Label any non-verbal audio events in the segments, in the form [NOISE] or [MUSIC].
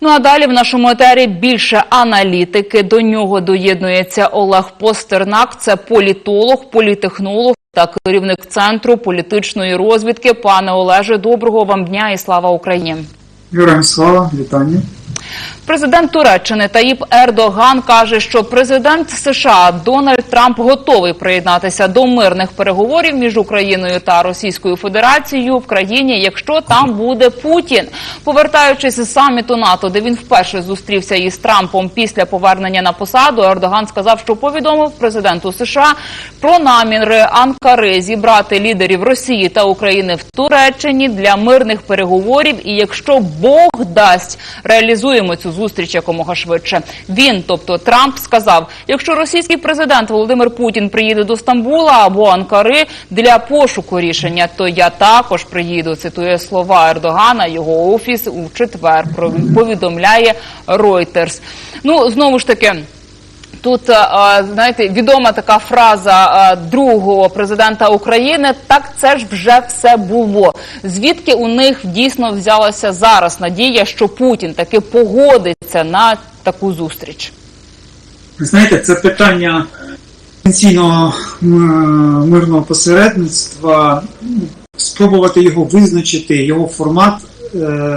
Ну а далі в нашому етері більше аналітики. До нього доєднується Олег Постернак. Це політолог, політехнолог та керівник центру політичної розвідки. Пане Олеже, доброго вам дня і слава Україні. Героям слава, вітання. Президент Туреччини Таїп Ердоган каже, що президент США Дональд Трамп готовий приєднатися до мирних переговорів між Україною та Російською Федерацією в країні, якщо там буде Путін. Повертаючись з саміту НАТО, де він вперше зустрівся із Трампом після повернення на посаду, Ердоган сказав, що повідомив президенту США про наміри Анкари зібрати лідерів Росії та України в Туреччині для мирних переговорів. І якщо Бог дасть, реалізуємо цю зустріч якомога швидше. Він, тобто Трамп, сказав: якщо російський президент Володимир Путін приїде до Стамбула або Анкари для пошуку рішення, то я також приїду. Цитує слова Ердогана. Його офіс у четвер повідомляє Reuters. Ну знову ж таки. Тут е, е, знаєте, відома така фраза е, другого президента України. Так це ж вже все було. Звідки у них дійсно взялася зараз надія, що Путін таки погодиться на таку зустріч? Знаєте, це питання потенційного мирного посередництва, спробувати його визначити, його формат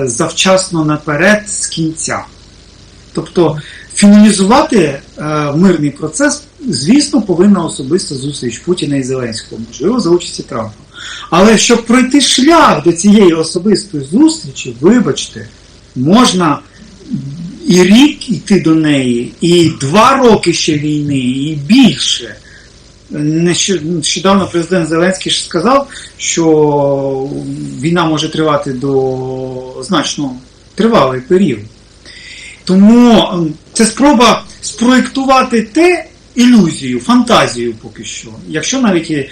завчасно наперед з кінця. Тобто фіналізувати е, мирний процес, звісно, повинна особиста зустріч Путіна і Зеленського, можливо, за участі Трампа. Але щоб пройти шлях до цієї особистої зустрічі, вибачте, можна і рік йти до неї, і два роки ще війни, і більше. Нещодавно президент Зеленський ж сказав, що війна може тривати до значно тривалий період. Тому це спроба спроєктувати те ілюзію, фантазію поки що. Якщо навіть е,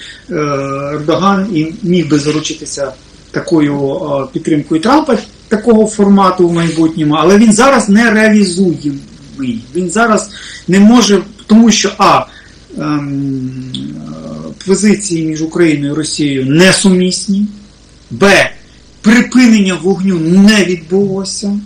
Ердоган і міг би заручитися такою е, підтримкою Трампа, такого формату в майбутньому, але він зараз не реалізуємий. Він зараз не може, тому що А. ем, Позиції між Україною і Росією несумісні, Б. Припинення вогню не відбулося.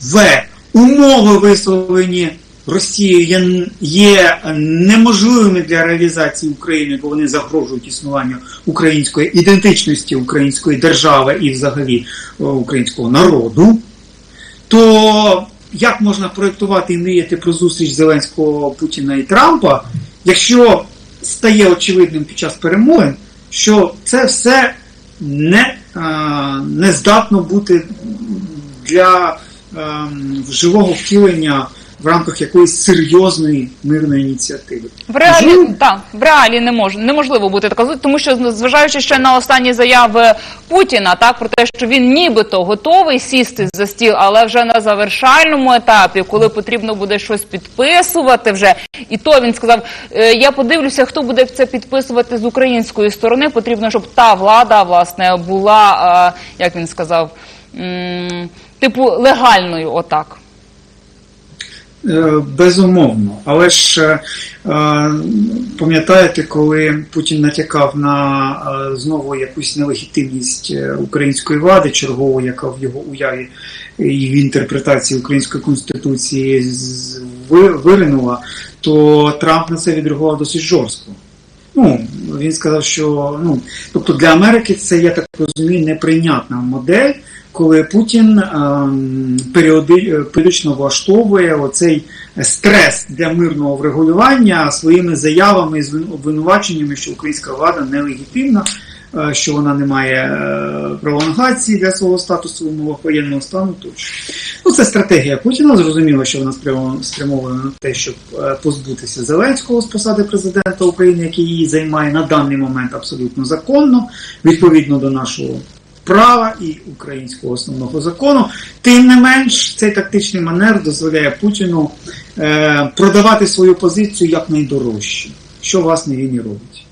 В. Умови висловлені Росією є, неможливими для реалізації України, бо вони загрожують існуванню української ідентичності української держави і взагалі е, українського народу. То як можна проєктувати і мріяти про зустріч Зеленського Путіна і Трампа, якщо стає очевидним під час перемовин, що це все не, е, не здатно бути для живого втілення в рамках якоїсь серйозної мирної ініціативи. В реалі так, в реалі не мож, неможливо бути така тому що зважаючи ще на останні заяви Путіна, так про те, що він нібито готовий сісти за стіл, але вже на завершальному етапі, коли потрібно буде щось підписувати, вже і то він сказав: «Е, я подивлюся, хто буде це підписувати з української сторони. Потрібно, щоб та влада власне була, як він сказав, типу легальною, отак. Е, Безумовно, але ж е, е, пам'ятаєте, коли Путін натякав на знову якусь нелегітимність української влади, чергову, яка в його уяві і в інтерпретації української конституції виринула, то Трамп на це відреагував досить жорстко. Ну, він сказав, що ну, тобто для Америки це, я так розумію, неприйнятна модель, коли Путін ем, періоди, е, періодично влаштовує оцей стрес для мирного врегулювання своїми заявами з обвинуваченнями, що українська влада нелегітимна, е, що вона не має е, пролонгації для свого статусу умовах воєнного стану. Тощо. Ну, це стратегія Путіна. Зрозуміло, що вона спрямо- спрямована на те, щоб позбутися Зеленського з посади президента України, який її займає на даний момент абсолютно законно, відповідно до нашого права і українського основного закону. Тим не менш, цей тактичний манер дозволяє Путіну е, продавати свою позицію як найдорожче, що власне він і робить.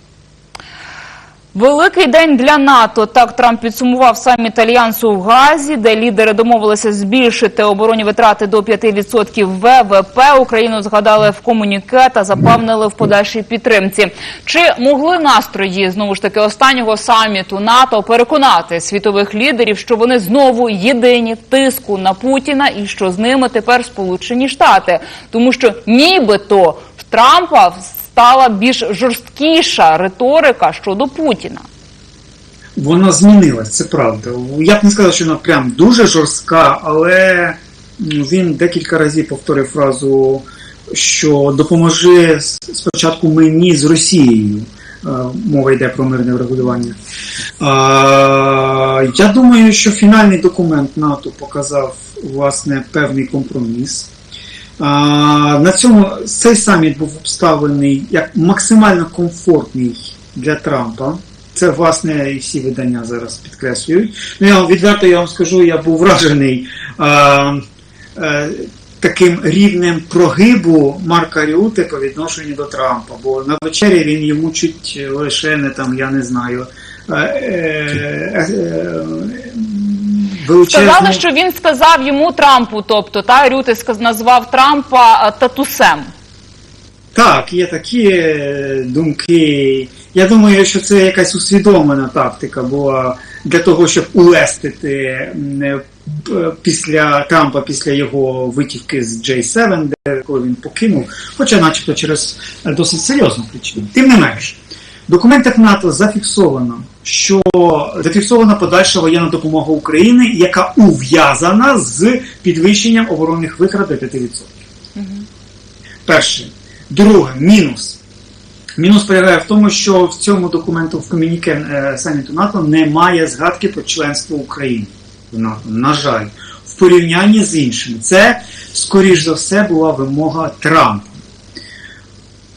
Великий день для НАТО. Так Трамп підсумував саміт Альянсу в Газі, де лідери домовилися збільшити оборонні витрати до 5% ВВП. Україну згадали в комуніке та запевнили в подальшій підтримці. Чи могли настрої знову ж таки останнього саміту НАТО переконати світових лідерів, що вони знову єдині тиску на Путіна і що з ними тепер Сполучені Штати, тому що нібито в Трампа стала більш жорсткіша риторика щодо Путіна. Вона змінилась, це правда. Я б не сказав, що вона прям дуже жорстка, але він декілька разів повторив фразу, що допоможи с- спочатку мені з Росією. Е, Мова йде про мирне врегулювання. Я думаю, що фінальний документ НАТО показав власне певний компроміс. А, На цьому цей саміт був обставлений як максимально комфортний для Трампа. Це власне і всі видання зараз підкреслюють. Ну я відверто я вам скажу, я був вражений а, е, таким рівнем прогибу Марка Рюти по відношенню до Трампа. Бо на вечері він йому чуть лише не там, я не знаю. е, е, е, величезну- Сказали, що він сказав йому Трампу, тобто та Рюти назвав Трампа е, татусем. Так, є такі е, думки. Я думаю, що це якась усвідомлена тактика була для того, щоб улестити е, після Трампа, після його витівки з J7, де коли він покинув, хоча начебто через досить серйозну причину. Тим не менш, в документах НАТО зафіксовано, що зафіксована подальша воєнна допомога України, яка ув'язана з підвищенням оборонних витрат до 5%. Перше. Друге, мінус. Мінус полягає в тому, що в цьому документу в комюніке е, саміту НАТО немає згадки про членство України в НАТО. На жаль, в порівнянні з іншими. Це, скоріш за все, була вимога Трампа.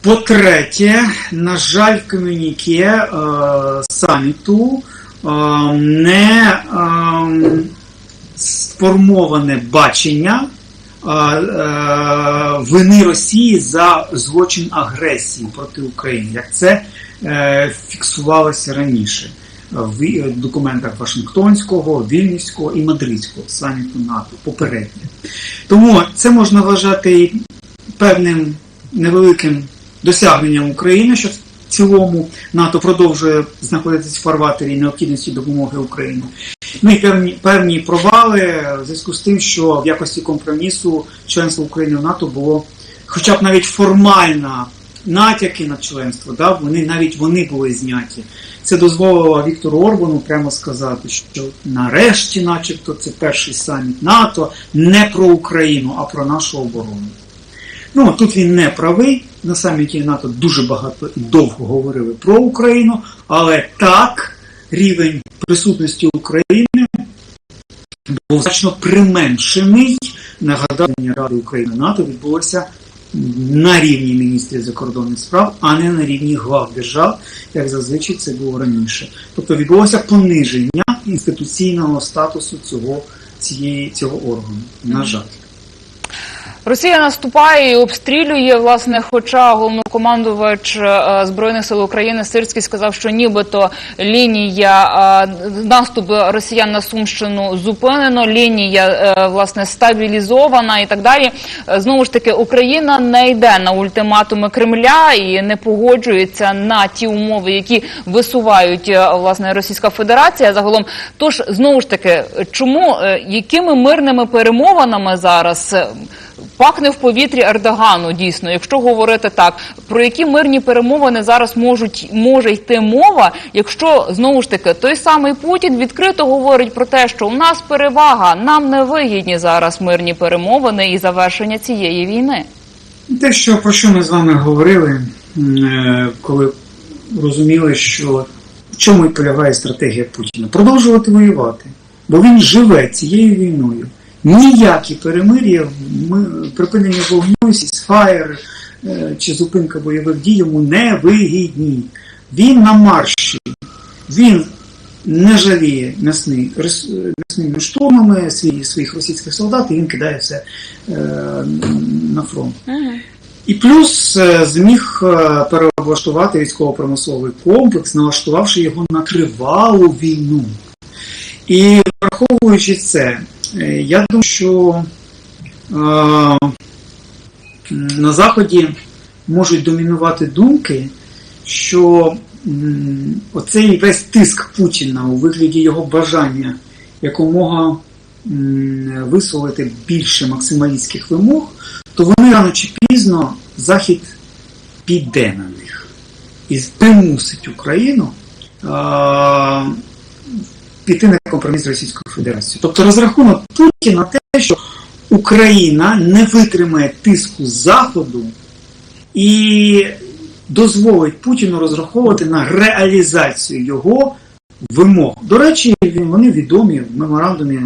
По-третє, на жаль, в комюніке е, саміту е, не е, сформоване бачення е, е, вини Росії за злочин агресії проти України, як це е, фіксувалося раніше в е, документах Вашингтонського, Вільнюського і Мадридського саміту НАТО попередньо. Тому це можна вважати певним невеликим досягненням України, що в цілому НАТО продовжує знаходитись в фарватері необхідності допомоги Україні. Ну і певні, певні провали в зв'язку з тим, що в якості компромісу членство України в НАТО було, хоча б навіть формально натяки на членство, да, вони навіть вони були зняті. Це дозволило Віктору Орбану прямо сказати, що нарешті, начебто, це перший саміт НАТО не про Україну, а про нашу оборону. Ну, тут він не правий. На саміті НАТО дуже багато і довго говорили про Україну, але так, рівень присутності України був значно применшений. Нагадання Ради України НАТО відбулося на рівні міністрів закордонних справ, а не на рівні глав держав, як зазвичай це було раніше. Тобто відбулося пониження інституційного статусу цього, цієї, цього органу. На жаль. Росія наступає і обстрілює, власне, хоча головнокомандувач е, Збройних сил України Сирський сказав, що нібито лінія е, наступ росіян на Сумщину зупинено, лінія е, власне стабілізована і так далі. Знову ж таки, Україна не йде на ультиматуми Кремля і не погоджується на ті умови, які висувають власне Російська Федерація. Загалом, тож знову ж таки, чому якими мирними перемовинами зараз? Пахне в повітрі Ердогану, дійсно, якщо говорити так, про які мирні перемовини зараз можуть може йти мова, якщо знову ж таки той самий Путін відкрито говорить про те, що у нас перевага, нам не вигідні зараз мирні перемовини і завершення цієї війни. Те, що про що ми з вами говорили, е, коли розуміли, що в чому і полягає стратегія Путіна, продовжувати воювати, бо він живе цією війною. Ніякі перемир'я, ми- припинення вогню, сісфаєр е, чи зупинка бойових дій йому не вигідні. Він на марші, він не жаліє м'ясний, м'ясними штурмами свої, своїх російських солдат, і він кидає все е, на фронт. І плюс е, зміг е, переоблаштувати військово-промисловий комплекс, налаштувавши його на тривалу війну. І враховуючи це, е, я думаю, що е, на Заході можуть домінувати думки, що оцей весь тиск Путіна у вигляді його бажання якомога висловити більше максималістських вимог, то вони рано чи пізно Захід піде на них і примусить Україну а, піти на компроміс з Російською Федерацією. Тобто розрахунок Путіна на те, що Україна не витримає тиску Заходу і дозволить Путіну розраховувати на реалізацію його вимог. До речі, вони відомі в меморандумі,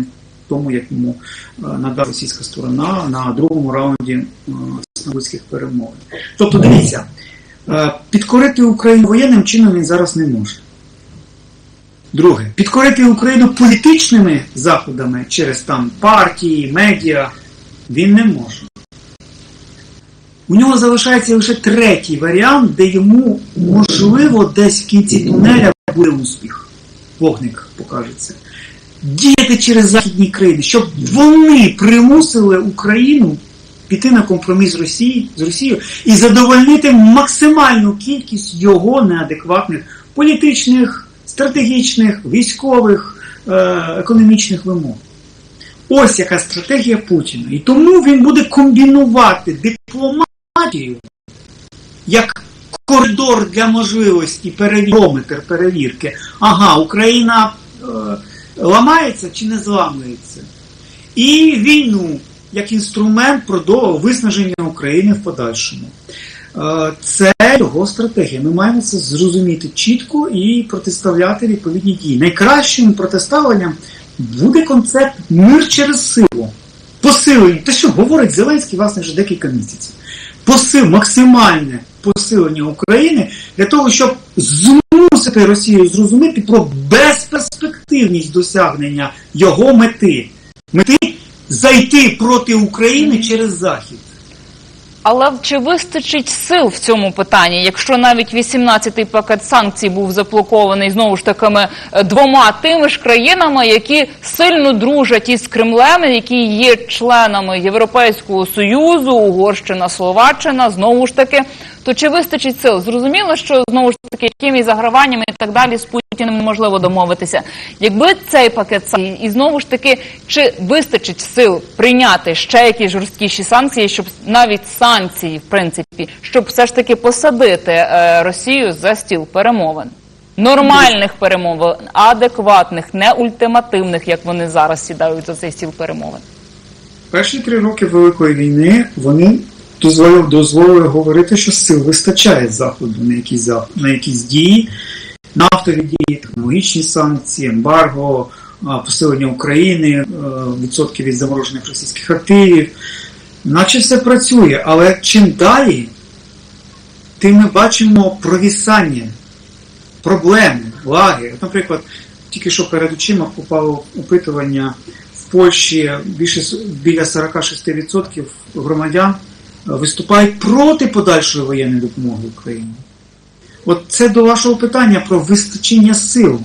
тому як йому е, надала російська сторона на другому раунді е, Стамбульських перемовин. Тобто, дивіться, е, підкорити Україну воєнним чином він зараз не може. Друге, підкорити Україну політичними заходами через там партії, медіа він не може. У нього залишається лише третій варіант, де йому можливо десь в кінці тунеля буде успіх. Вогник покажеться. Діяти через західні країни, щоб вони примусили Україну піти на компроміс з з Росією і задовольнити максимальну кількість його неадекватних політичних, стратегічних, військових, е- економічних вимог. Ось яка стратегія Путіна. І тому він буде комбінувати дипломатію як коридор для можливості перевірометр перевірки. Ага, Україна е, ламається чи не зламується. І війну як інструмент продовження виснаження України в подальшому. Е, Це його стратегія. Ми маємо це зрозуміти чітко і протиставляти відповідні дії. Найкращим протиставленням буде концепт мир через силу. Посилення. Те, що говорить Зеленський, власне, вже декілька місяців. Посил, максимальне посилення України для того, щоб змусити Росію зрозуміти про безперспективність досягнення його мети. Мети зайти проти України через Захід. Але чи вистачить сил в цьому питанні, якщо навіть 18-й пакет санкцій був заблокований знову ж такими е, двома тими ж країнами, які сильно дружать із Кремлем, які є членами Європейського союзу, Угорщина, Словаччина, знову ж таки, то чи вистачить сил? Зрозуміло, що знову ж таки якими заграваннями і так далі з Путіним неможливо домовитися. Якби цей пакет і знову ж таки, чи вистачить сил прийняти ще якісь жорсткіші санкції, щоб навіть санкції, в принципі, щоб все ж таки посадити е, Росію за стіл перемовин? Нормальних перемовин, адекватних, не ультимативних, як вони зараз сідають за цей стіл перемовин. Перші три роки Великої війни вони дозволили, дозволили говорити, що сил вистачає Заходу на якісь, на якісь дії, нафтові дії, технологічні санкції, ембарго, посилення України, е, відсотки від заморожених російських активів. Наче все працює, але чим далі, тим ми бачимо провісання, проблеми, лаги. Наприклад, тільки що перед очима попало опитування в Польщі більше біля 46% громадян виступають проти подальшої воєнної допомоги Україні. От це до вашого питання про вистачення сил.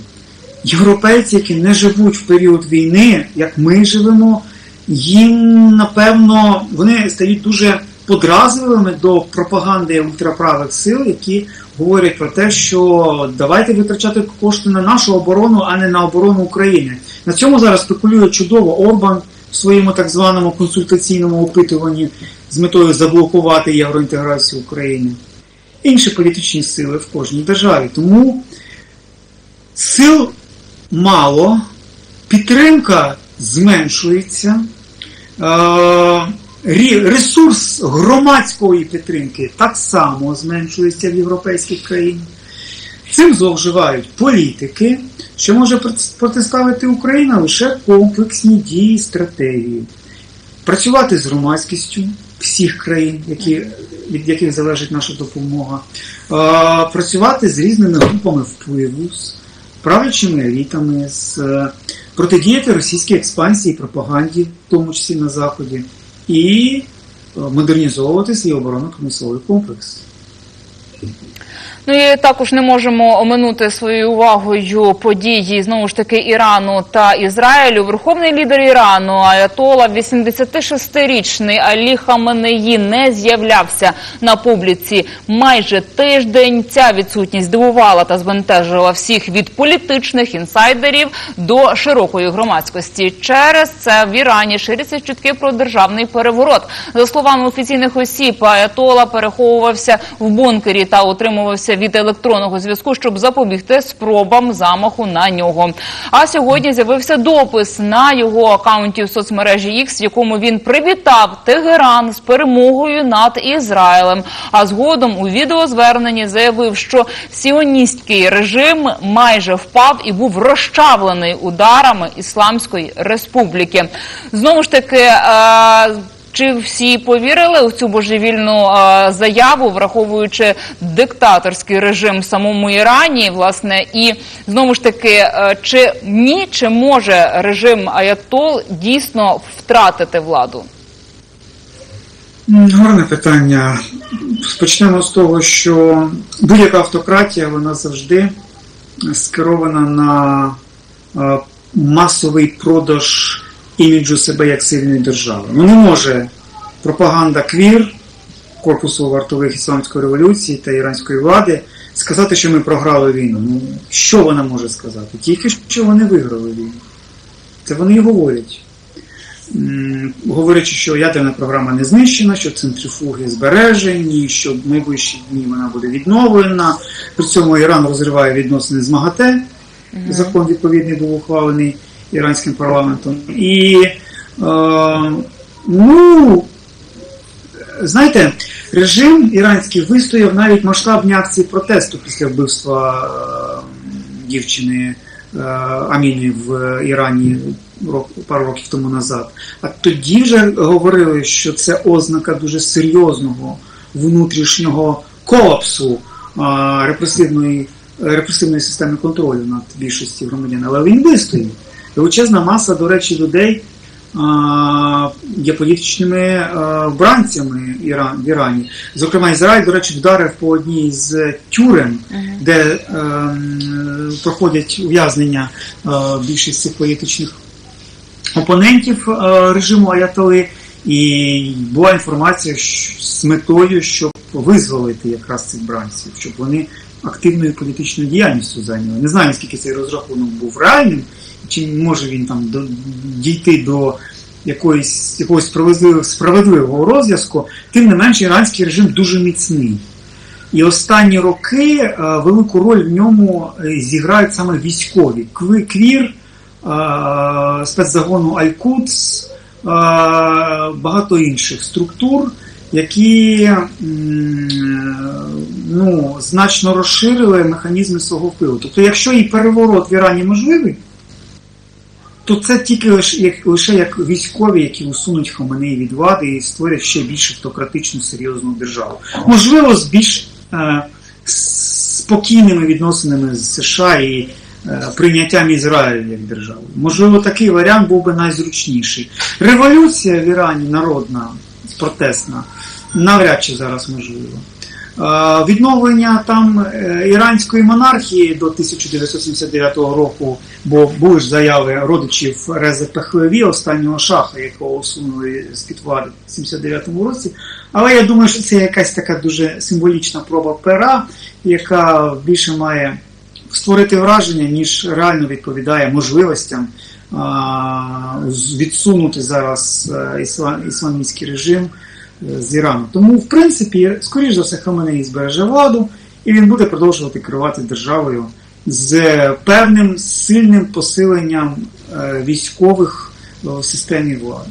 Європейці, які не живуть в період війни, як ми живемо, їм напевно вони стають дуже подразливими до пропаганди ультраправих сил, які говорять про те, що давайте витрачати кошти на нашу оборону, а не на оборону України. На цьому зараз спекулює чудово Орбан в своєму так званому консультаційному опитуванні з метою заблокувати євроінтеграцію України. Інші політичні сили в кожній державі. Тому сил мало, підтримка зменшується, е, ресурс громадської підтримки так само зменшується в європейських країнах. Цим зловживають політики, що може протиставити Україна лише комплексні дії і стратегії. Працювати з громадськістю всіх країн, які, від яких залежить наша допомога, е, працювати з різними групами впливу, з правлячими елітами, з, е, протидіяти російській експансії пропаганді, в тому числі на Заході, і модернізовувати свій оборонно-промисловий комплекс. Ну і також не можемо оминути своєю увагою події знову ж таки Ірану та Ізраїлю. Верховний лідер Ірану Аятола, 86-річний Алі Хаменеї, не з'являвся на публіці майже тиждень. Ця відсутність здивувала та збентежила всіх від політичних інсайдерів до широкої громадськості. Через це в Ірані ширяться чутки про державний переворот. За словами офіційних осіб, Аятола переховувався в бункері та утримувався від електронного зв'язку, щоб запобігти спробам замаху на нього. А сьогодні з'явився допис на його акаунті в соцмережі X, в якому він привітав Тегеран з перемогою над Ізраїлем. А згодом у відеозверненні заявив, що сіоністський режим майже впав і був розчавлений ударами Ісламської республіки. Знову ж таки. е, чи всі повірили у цю божевільну заяву, враховуючи диктаторський режим в самому Ірані, власне, і знову ж таки, е, чи ні, чи може режим Аятол дійсно втратити владу? Гарне питання. Почнемо з того, що будь-яка автократія вона завжди скерована на е, масовий продаж іміджу себе як сильної держави. Ну не може пропаганда квір корпусу вартових ісламської революції та іранської влади сказати, що ми програли війну. Ну що вона може сказати? Тільки що вони виграли війну. Це вони і говорять. Говорячи, що ядерна програма не знищена, що центрифуги збережені, що в найближчі дні вона буде відновлена. При цьому Іран розриває відносини з МАГАТЕ. Закон відповідний був ухвалений іранським парламентом. І е, ну, знаєте, режим іранський вистояв навіть масштабні акції протесту після вбивства е, дівчини е, Аміни в Ірані рок, пару років тому назад. А тоді вже говорили, що це ознака дуже серйозного внутрішнього колапсу е, репресивної, репресивної системи контролю над більшістю громадян. Але він вистояв. Величезна маса, до речі, людей є політичними вбранцями в Ірані. Зокрема, Ізраїль, до речі, вдарив по одній з тюрем, де ем, проходять ув'язнення е, більшість цих політичних опонентів е, режиму Аятоли. І була інформація з метою, щоб визволити якраз цих бранців, щоб вони активною політичною діяльністю зайняли. Не знаю, наскільки цей розрахунок був реальним, чи може він там дійти до якоїсь, якогось справедливого, справедливого розв'язку, тим не менше іранський режим дуже міцний. І останні роки е, велику роль в ньому е, зіграють саме військові. Квір, е, спецзагону Аль-Кудс, е, багато інших структур, які ну, значно розширили механізми свого впливу. Тобто, якщо і переворот в Ірані можливий, то це тільки лише як, лише як військові, які усунуть Хаменеї від влади і створять ще більш автократичну серйозну державу. Можливо, з більш е, спокійними відносинами з США і е, прийняттям Ізраїлю як держави. Можливо, такий варіант був би найзручніший. Революція в Ірані народна, протестна, навряд чи зараз можливо. Відновлення там е, іранської монархії до 1979 року, бо були ж заяви родичів Реза Пехлеві, останнього шаха, якого усунули з під влади в 79 році. Але я думаю, що це якась така дуже символічна проба пера, яка більше має створити враження, ніж реально відповідає можливостям відсунути зараз е, іслам, ісламістський режим з Ірану. Тому, в принципі, скоріш за все, Хаменеї збереже владу, і він буде продовжувати керувати державою з певним сильним посиленням е, військових е, в системі влади.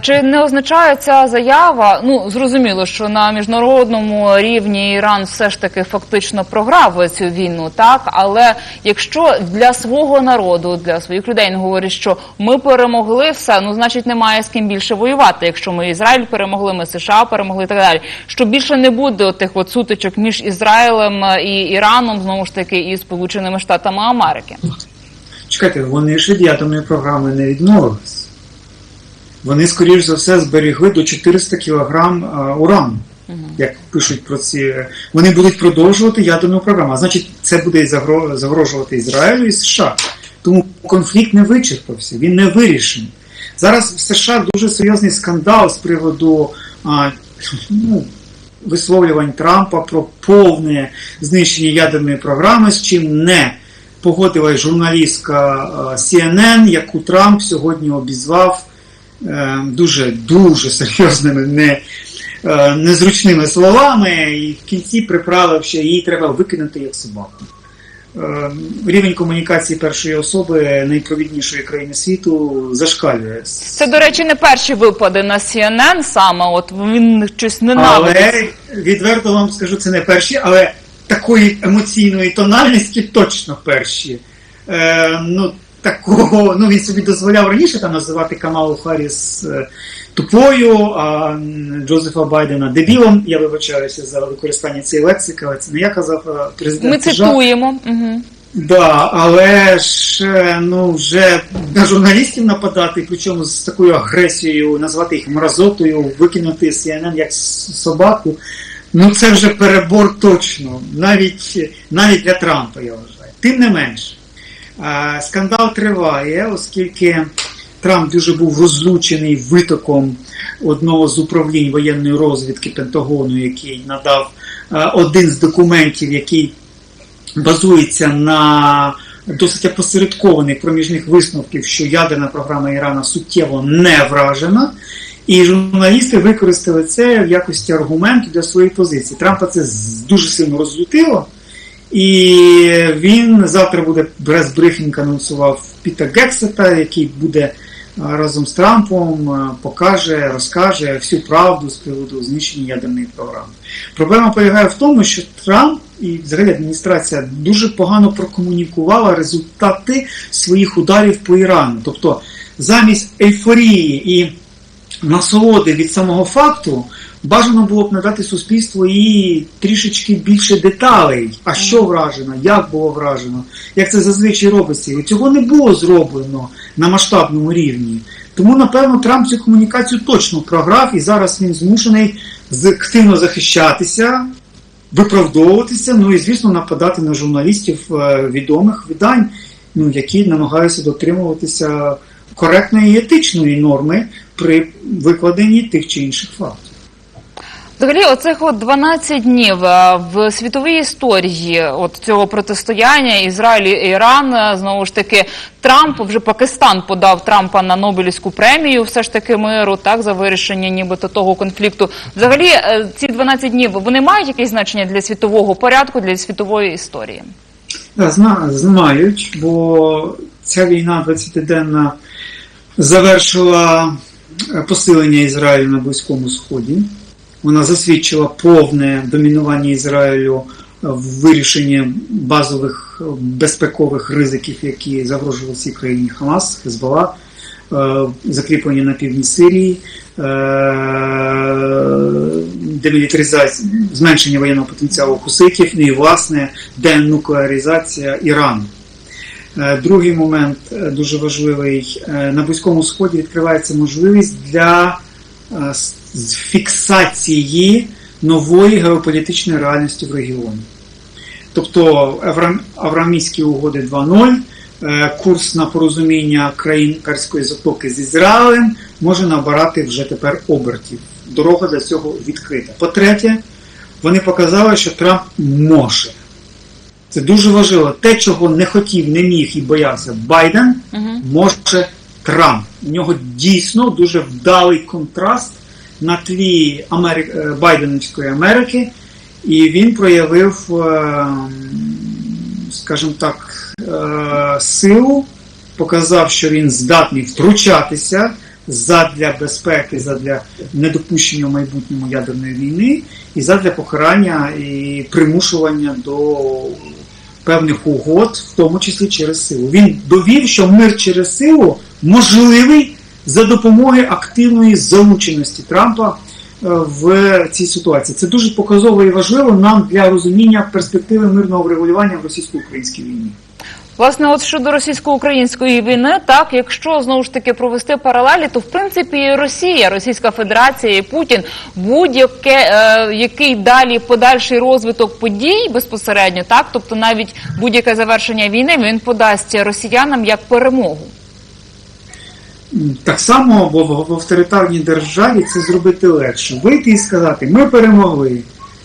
Чи не означає ця заява? Ну зрозуміло, що на міжнародному рівні Іран все ж таки фактично програв цю війну, так але якщо для свого народу, для своїх людей він говорить, що ми перемогли все, ну значить немає з ким більше воювати. Якщо ми Ізраїль перемогли, ми США перемогли і так далі. Що більше не буде тих от сутичок між Ізраїлем і Іраном, знову ж таки, і Сполученими Штатами Америки. Чекайте, вони від ядерної програми не відмовились. Вони, скоріш за все, зберегли до 400 кг урану. Як пишуть про ці, вони будуть продовжувати ядерну програму. А значить, це буде загрожувати Ізраїлю і США. Тому конфлікт не вичерпався, він не вирішений. Зараз в США дуже серйозний скандал з приводу а, ну, висловлювань Трампа про повне знищення ядерної програми, з чим не погодилась журналістка CNN, яку Трамп сьогодні обізвав е, дуже дуже серйозними, не, е, незручними словами, і в кінці приправив, що її треба викинути як собаку. Е, Рівень комунікації першої особи найпровіднішої країни світу зашкалює. Це, до речі, не перші випади на CNN саме. От він щось ненавидить. Але відверто вам скажу, це не перші, але такої емоційної тональності точно перші. Е, ну, такого, ну він собі дозволяв раніше там називати Камалу Харріс е, тупою, а Джозефа Байдена дебілом. Я вибачаюся за використання цієї лексики, але це не я казав, президент Ми цитуємо. Угу. Да, але ж е, ну вже на журналістів нападати, причому з такою агресією, назвати їх мразотою, викинути CNN як собаку. Ну це вже перебор точно, навіть навіть для Трампа, я вважаю. Тим не менше, скандал триває, оскільки Трамп дуже був розлучений витоком одного з управлінь воєнної розвідки Пентагону, який надав один з документів, який базується на досить опосередкованих проміжних висновків, що ядерна програма Ірана суттєво не вражена. І журналісти використали це в якості аргументу для своєї позиції. Трампа це дуже сильно розлютило. І він завтра буде прес-брифінг анонсував Піта Гексета, який буде разом з Трампом покаже, розкаже всю правду з приводу знищення ядерної програми. Проблема полягає в тому, що Трамп і взагалі адміністрація дуже погано прокомунікувала результати своїх ударів по Ірану. Тобто замість ейфорії і насолоди від самого факту бажано було б надати суспільству і трішечки більше деталей, а що вражено, як було вражено, як це зазвичай робиться. І цього не було зроблено на масштабному рівні. Тому, напевно, Трамп цю комунікацію точно програв, і зараз він змушений активно захищатися, виправдовуватися, ну і, звісно, нападати на журналістів е, відомих видань, ну, які намагаються дотримуватися коректної і етичної норми при викладенні тих чи інших фактів. Взагалі, оцих от 12 днів е, в світовій історії от цього протистояння Ізраїль і Іран, е, знову ж таки, Трамп, вже Пакистан подав Трампа на Нобелівську премію, все ж таки миру, так, за вирішення нібито того конфлікту. Взагалі, е, ці 12 днів, вони мають якесь значення для світового порядку, для світової історії? Зна, знають, бо ця війна 20-денна завершила посилення Ізраїлю на Близькому Сході. Вона засвідчила повне домінування Ізраїлю в вирішенні базових безпекових ризиків, які загрожували цій країні Хамас, Хезбола, е, закріплені на півдні Сирії, е, демілітаризація, зменшення воєнного потенціалу хуситів ну і, власне, денуклеаризація Ірану. Е, Другий момент дуже важливий. На Близькому Сході відкривається можливість для з- фіксації нової геополітичної реальності в регіоні. Тобто Авраам- угоди 2.0, е, курс на порозуміння країн Перської затоки з Ізраїлем може набирати вже тепер обертів. Дорога для цього відкрита. По-третє, вони показали, що Трамп може. Це дуже важливо. Те, чого не хотів, не міг і боявся Байден, може Трамп. У нього дійсно дуже вдалий контраст на тлі Амери... е, Байденівської Америки, і він проявив, е, скажімо так, е, силу, показав, що він здатний втручатися задля безпеки, задля недопущення в майбутньому ядерної війни і задля покарання і примушування до певних угод, в тому числі через силу. Він довів, що мир через силу можливий за допомогою активної залученості Трампа е, в цій ситуації. Це дуже показово і важливо нам для розуміння перспективи мирного врегулювання в російсько-українській війні. Власне, от щодо російсько-української війни, так якщо знову ж таки провести паралелі, то в принципі Росія, Російська Федерація і Путін будь-яке е, який далі подальший розвиток подій безпосередньо, так тобто навіть будь-яке завершення війни він подасть росіянам як перемогу. Так само в, авторитарній державі це зробити легше. Вийти і сказати, ми перемогли.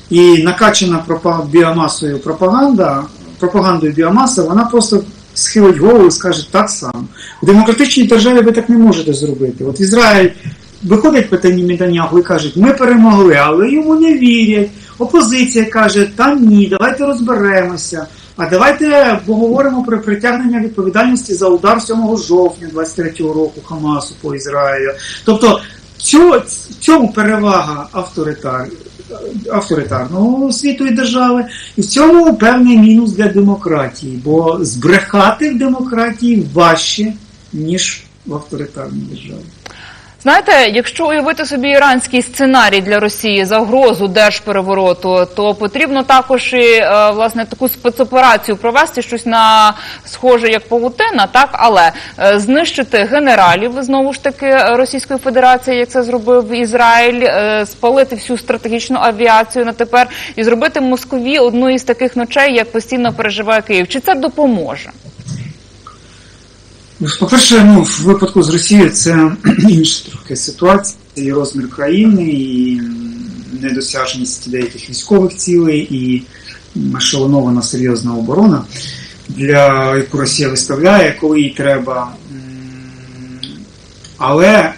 І накачана біомасою пропаганда, пропагандою біомаса, вона просто схилить голову і скаже так само. В демократичній державі ви так не можете зробити. От Ізраїль виходить питання Неtanyahu і кажуть, ми перемогли, але йому не вірять. Опозиція каже, та ні, давайте розберемося. А давайте поговоримо про притягнення відповідальності за удар 7 жовтня 23-го року Хамасу по Ізраїлю. Тобто в цьому перевага авторитар, авторитарного світу і держави, і в цьому певний мінус для демократії, бо збрехати в демократії важче, ніж в авторитарній державі. Знаєте, якщо уявити собі іранський сценарій для Росії загрозу держперевороту, то потрібно також і е, власне таку спецоперацію провести щось на схоже як павутина, так але е, знищити генералів знову ж таки Російської Федерації, як це зробив Ізраїль, е, спалити всю стратегічну авіацію на тепер і зробити Москві одну із таких ночей, як постійно переживає Київ. Чи це допоможе? По-перше, ну, в випадку з Росією це [CLEARS THROAT] інша трохи ситуація, і розмір країни, і недосяжність деяких військових цілей, і ешелонована серйозна оборона, для яку Росія виставляє, коли їй треба. Але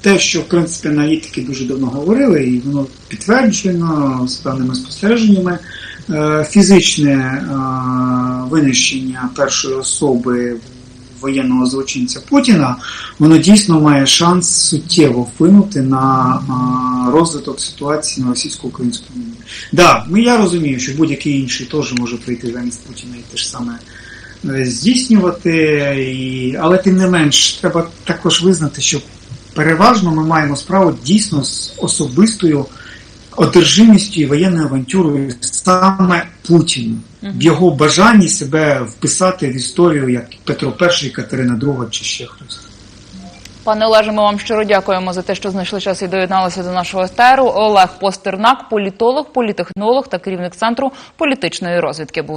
те, що в принципі аналітики дуже давно говорили, і воно підтверджено з певними спостереженнями, е, фізичне е, винищення першої особи воєнного злочинця Путіна, воно дійсно має шанс суттєво вплинути на розвиток ситуації на російсько-українському війні. Да, ну я розумію, що будь-який інший теж може прийти замість Путіна і те ж саме е, здійснювати, і... але тим не менш, треба також визнати, що переважно ми маємо справу дійсно з особистою одержимістю і воєнною авантюрою саме Путіна, в його бажанні себе вписати в історію як Петро І, Катерина II чи ще хтось. Пане Олеже, ми вам щиро дякуємо за те, що знайшли час і доєдналися до нашого етеру. Олег Постернак, політолог, політехнолог та керівник центру політичної розвідки. Був